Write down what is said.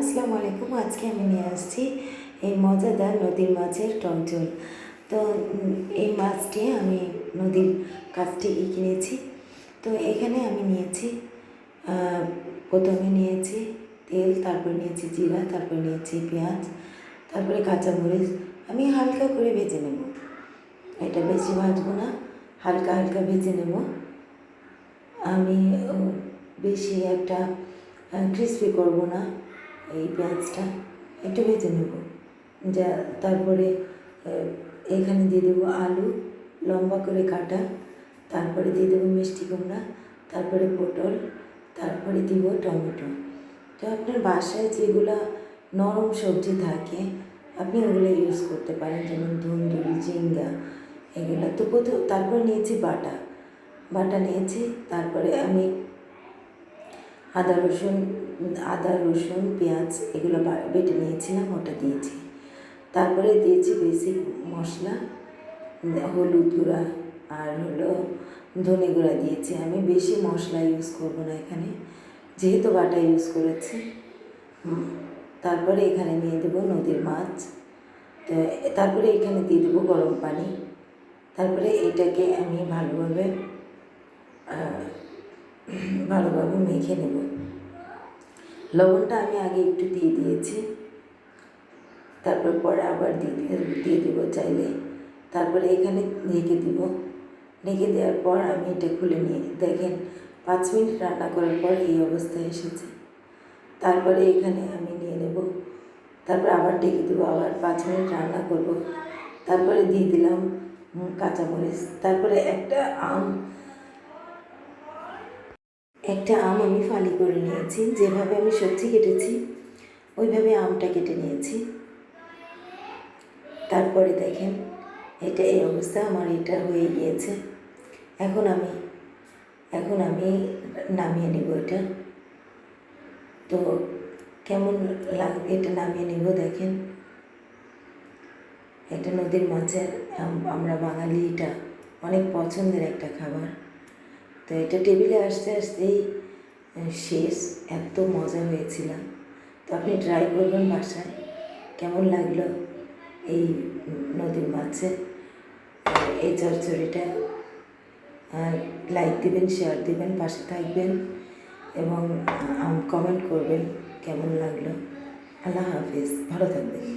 আসসালামু আলাইকুম, আজকে আমি নিয়ে আসছি এই মজাদার নদীর মাছের টকঝোল। তো এই মাছটি আমি নদীর কাছ থেকে কিনেছি। তো, এখানে আমি নিয়েছি প্রথমে নিয়েছি তেল, তারপর নিয়েছি জিরা, তারপর নিয়েছি পেঁয়াজ, তারপরে কাঁচামরিচ। আমি হালকা করে ভেজে নেব। এটা বেশি ভাজবো না, হালকা হালকা ভেজে নেব। আমি বেশি একটা ক্রিসপি করব না। এই পেঁয়াজটা একটু ভেজে নেব। যা তারপরে এখানে দিয়ে দেবো আলু, লম্বা করে কাটা, তারপরে দিয়ে দেবো মিষ্টি কুমড়া, তারপরে পটল, তারপরে দিব টমেটো। তো আপনার বাসায় যেগুলো নরম সবজি থাকে, আপনি ওগুলো ইউজ করতে পারেন, যেমন ধুন্দুরি ঝিঙ্গা, এগুলো। তো প্রথম তারপর নিয়েছি বাটা। বাটা নিয়েছি, তারপরে আমি আদা রসুন আদা রসুন, পেঁয়াজ এগুলো বেটে নিয়েছিলাম, ওটা দিয়েছি। তারপরে দিয়েছি বেসিক মশলা, হলুদ গুঁড়া আর হলো ধনে গুঁড়া দিয়েছি। আমি বেশি মশলা ইউজ করব না এখানে, যেহেতু বাটা ইউজ করেছি। তারপরে এখানে নিয়ে দেবো নদীর মাছ। তারপরে এখানে দিয়ে দেবো গরম পানি। তারপরে এটাকে আমি ভালোভাবে ভালোভাবে মেখে নেব। লবণটা আমি আগে একটু দিয়ে দিয়েছি। তারপর পরে আবার দিয়ে দিয়ে- দেবো চাইলে। তারপরে এখানে ঢেকে দিব। ঢেকে দেওয়ার পর আমি এটা খুলে নিয়ে, দেখেন পাঁচ মিনিট রান্না করার পর এই অবস্থায় এসেছে। তারপরে এখানে আমি নিয়ে নেব। তারপর আবার ঢেকে দেবো, আবার পাঁচ মিনিট রান্না করব। তারপরে দিয়ে দিলাম কাঁচামরিচ। তারপরে একটা আম একটা আম আমি ফালি করে নিয়েছি, যেভাবে আমি সবজি কেটেছি, ওইভাবে আমটা কেটে নিয়েছি। তারপরে দেখেন, এটা এই অবস্থা, আমার এটা হয়ে গিয়েছে। এখন আমি এখন আমি নামিয়ে নেব এটা। তো কেমন লাগবে এটা নামিয়ে নেব দেখেন। এটা নদীর মাছের আমরা বাঙালি এটা অনেক পছন্দের একটা খাবার। তো এটা টেবিলে আসতে আসতেই শেষ, এত মজা হয়েছিল তো আপনি ট্রাই করবেন বাসায়, কেমন লাগল এই নদীর আর এই চচ্চড়িটা আর লাইক দিবেন শেয়ার দিবেন, পাশে থাকবেন এবং কমেন্ট করবেন কেমন লাগল। আল্লাহ হাফিজ, ভালো থাকবেন।